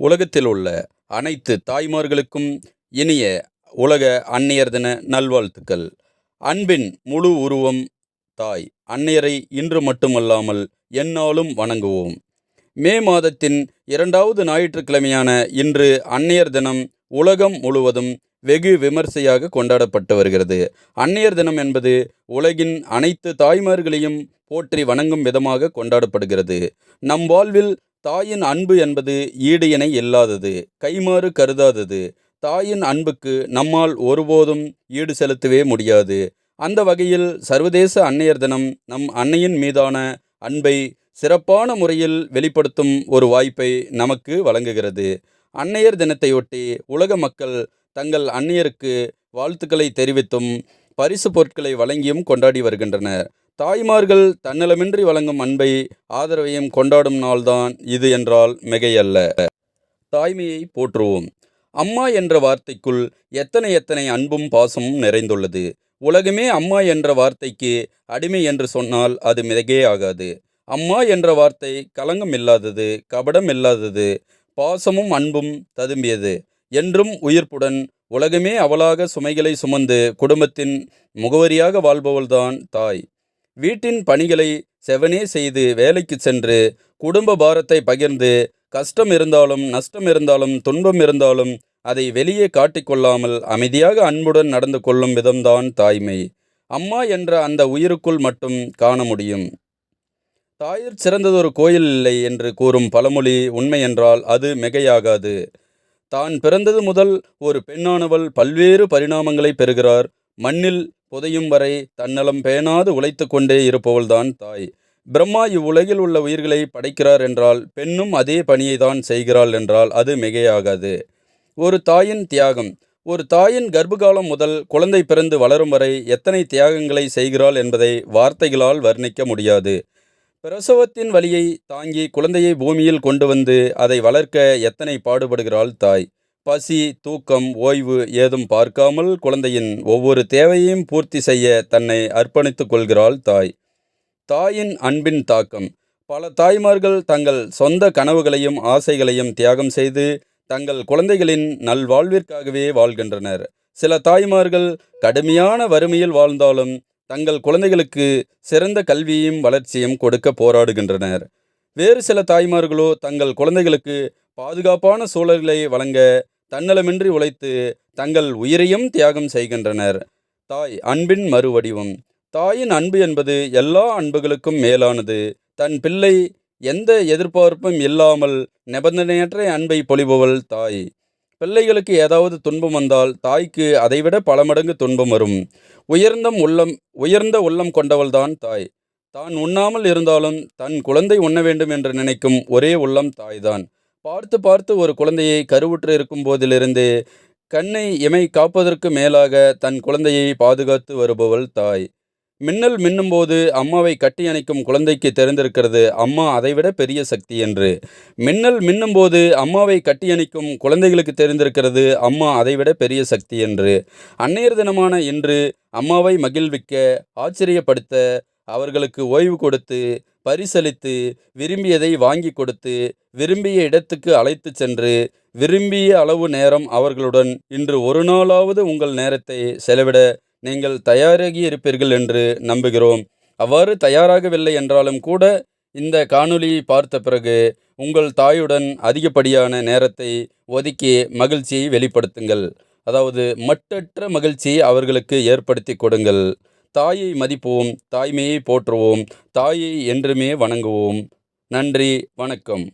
உலகத்தில் உள்ள அனைத்து தாய்மார்களுக்கும் இனிய உலக அன்னையர் தின நல்வாழ்த்துக்கள். அன்பின் முழு உருவம் தாய் அன்னையரை இன்று மட்டுமல்லாமல் எந்நாளும் வணங்குவோம். மே மாதத்தின் இரண்டாவது ஞாயிற்றுக்கிழமையான இன்று அன்னையர் தினம் உலகம் முழுவதும் வெகு விமர்சையாக கொண்டாடப்பட்டு வருகிறது. அன்னையர் தினம் என்பது உலகின் அனைத்து தாய்மார்களையும் போற்றி வணங்கும் விதமாக கொண்டாடப்படுகிறது. நம் வாழ்வில் தாயின் அன்பு என்பது ஈடு இணை இல்லாதது கைமாறு கருதாதது. தாயின் அன்புக்கு நம்மால் ஒருபோதும் ஈடு செலுத்தவே முடியாது. அந்த வகையில் சர்வதேச அன்னையர் தினம் நம் அன்னையின் மீதான அன்பை சிறப்பான முறையில் வெளிப்படுத்தும் ஒரு வாய்ப்பை நமக்கு வழங்குகிறது. அன்னையர் தினத்தையொட்டி உலக மக்கள் தங்கள் அன்னையருக்கு வாழ்த்துக்களை தெரிவித்தும் பரிசு பொருட்களை வழங்கியும் கொண்டாடி வருகின்றனர். தாய்மார்கள் தன்னலமின்றி வழங்கும் அன்பை ஆதரவையும் கொண்டாடும் நாள்தான் இது என்றால் மிகையல்ல. தாய்மையை போற்றுவோம். அம்மா என்ற வார்த்தைக்குள் எத்தனை எத்தனை அன்பும் பாசமும் நிறைந்துள்ளது. உலகமே அம்மா என்ற வார்த்தைக்கு அடிமை என்று சொன்னால் அது மிதகே ஆகாது. அம்மா என்ற வார்த்தை கலங்கம் இல்லாதது கபடம் இல்லாதது பாசமும் அன்பும் ததும்பியது. என்றும் உயிர்ப்புடன் உலகமே அவளாக சுமைகளை சுமந்து குடும்பத்தின் முகவரியாக வாழ்பவள்தான் தாய். வீட்டின் பணிகளை செவனே செய்து வேலைக்கு சென்று குடும்ப பாரத்தை பகிர்ந்து கஷ்டம் இருந்தாலும் நஷ்டம் இருந்தாலும் துன்பம் இருந்தாலும் அதை வெளியே காட்டிக்கொள்ளாமல் அமைதியாக அன்புடன் நடந்து கொள்ளும் விதம்தான் தாய்மை. அம்மா என்ற அந்த உயிருக்குள் மட்டும் காண முடியும். தாயிற் சிறந்ததொரு கோயில் இல்லை என்று கூறும் பழமொழி உண்மை என்றால் அது மிகையாகாது. தான் பிறந்தது முதல் ஒரு பெண்ணானவள் பல்வேறு பரிணாமங்களை பெறுகிறார். மண்ணில் புதையும் வரை தன்னலம் பேணாது உழைத்து கொண்டே இருப்பவள்தான் தாய். பிரம்மா இவ்வுலகில் உள்ள உயிர்களை படைக்கிறார் என்றால் பெண்ணும் அதே பணியை தான் செய்கிறாள் என்றால் அது மிகையாகாது. ஒரு தாயின் தியாகம். ஒரு தாயின் கர்ப்பகாலம் முதல் குழந்தை பிறந்து வளரும் வரை எத்தனை தியாகங்களை செய்கிறாள் என்பதை வார்த்தைகளால் வர்ணிக்க முடியாது. பிரசவத்தின் வழியை தாங்கி குழந்தையை பூமியில் கொண்டு வந்து அதை வளர்க்க எத்தனை பாடுபடுகிறாள் தாய். பசி தூக்கம் ஓய்வு ஏதும் பார்க்காமல் குழந்தையின் ஒவ்வொரு தேவையையும் பூர்த்தி செய்ய தன்னை அர்ப்பணித்துக் கொள்கிறாள் தாய். தாயின் அன்பின் தாக்கம். பல தாய்மார்கள் தங்கள் சொந்த கனவுகளையும் ஆசைகளையும் தியாகம் செய்து தங்கள் குழந்தைகளின் நல்வாழ்விற்காகவே வாழ்கின்றனர். சில தாய்மார்கள் கடுமையான வறுமையில் வாழ்ந்தாலும் தங்கள் குழந்தைகளுக்கு சிறந்த கல்வியும் வளர்ச்சியும் கொடுக்க போராடுகின்றனர். வேறு சில தாய்மார்களோ தங்கள் குழந்தைகளுக்கு பாதுகாப்பான சூழல்களை வழங்க தன்னலமின்றி உழைத்து தங்கள் உயிரையும் தியாகம் செய்கின்றனர். தாய் அன்பின் மறுவடிவம். தாயின் அன்பு என்பது எல்லா அன்புகளுக்கும் மேலானது. தன் பிள்ளை எந்த எதிர்பார்ப்பும் இல்லாமல் நிபந்தனையற்ற அன்பை பொழிபவள் தாய். பிள்ளைகளுக்கு ஏதாவது துன்பம் வந்தால் தாய்க்கு அதைவிட பல மடங்கு துன்பம் வரும். உயர்ந்த உள்ளம் உயர்ந்த உள்ளம் கொண்டவள்தான் தாய். தான் உண்ணாமல் இருந்தாலும் தன் குழந்தை உண்ண வேண்டும் என்று நினைக்கும் ஒரே உள்ளம் தாய்தான். பார்த்து பார்த்து ஒரு குழந்தையை கருவுற்று இருக்கும் போதிலிருந்து கண்ணை எமை காப்பதற்கு மேலாக தன் குழந்தையை பாதுகாத்து வருபவள் தாய். மின்னல் மின்னும்போது அம்மாவை கட்டி அணைக்கும் குழந்தைக்கு தெரிந்திருக்கிறது அம்மா அதைவிட பெரிய சக்தி என்று. மின்னல் மின்னும்போது அம்மாவை கட்டி அணைக்கும் குழந்தைகளுக்கு தெரிந்திருக்கிறது அம்மா அதைவிட பெரிய சக்தி என்று. அன்னையர் தினமான இன்று அம்மாவை மகிழ்விக்க ஆச்சரியப்படுத்த அவர்களுக்கு ஓய்வு கொடுத்து பரிசளித்து விரும்பியதை வாங்கி கொடுத்து விரும்பிய இடத்துக்கு அழைத்து சென்று விரும்பிய அளவு நேரம் அவர்களுடன் இன்று ஒரு நாளாவது உங்கள் நேரத்தை செலவிட நீங்கள் தயாராகி இருப்பீர்கள் என்று நம்புகிறோம். அவ்வாறு தயாராகவில்லை என்றாலும் கூட இந்த காணொலியை பார்த்த பிறகு உங்கள் தாயுடன் அதிகப்படியான நேரத்தை ஒதுக்கி மகிழ்ச்சியை வெளிப்படுத்துங்கள். அதாவது மட்டற்ற மகிழ்ச்சியை அவர்களுக்கு ஏற்படுத்தி கொடுங்கள். தாயை மதிப்போம் தாய்மையை போற்றுவோம் தாயை என்றுமே வணங்குவோம். நன்றி வணக்கம்.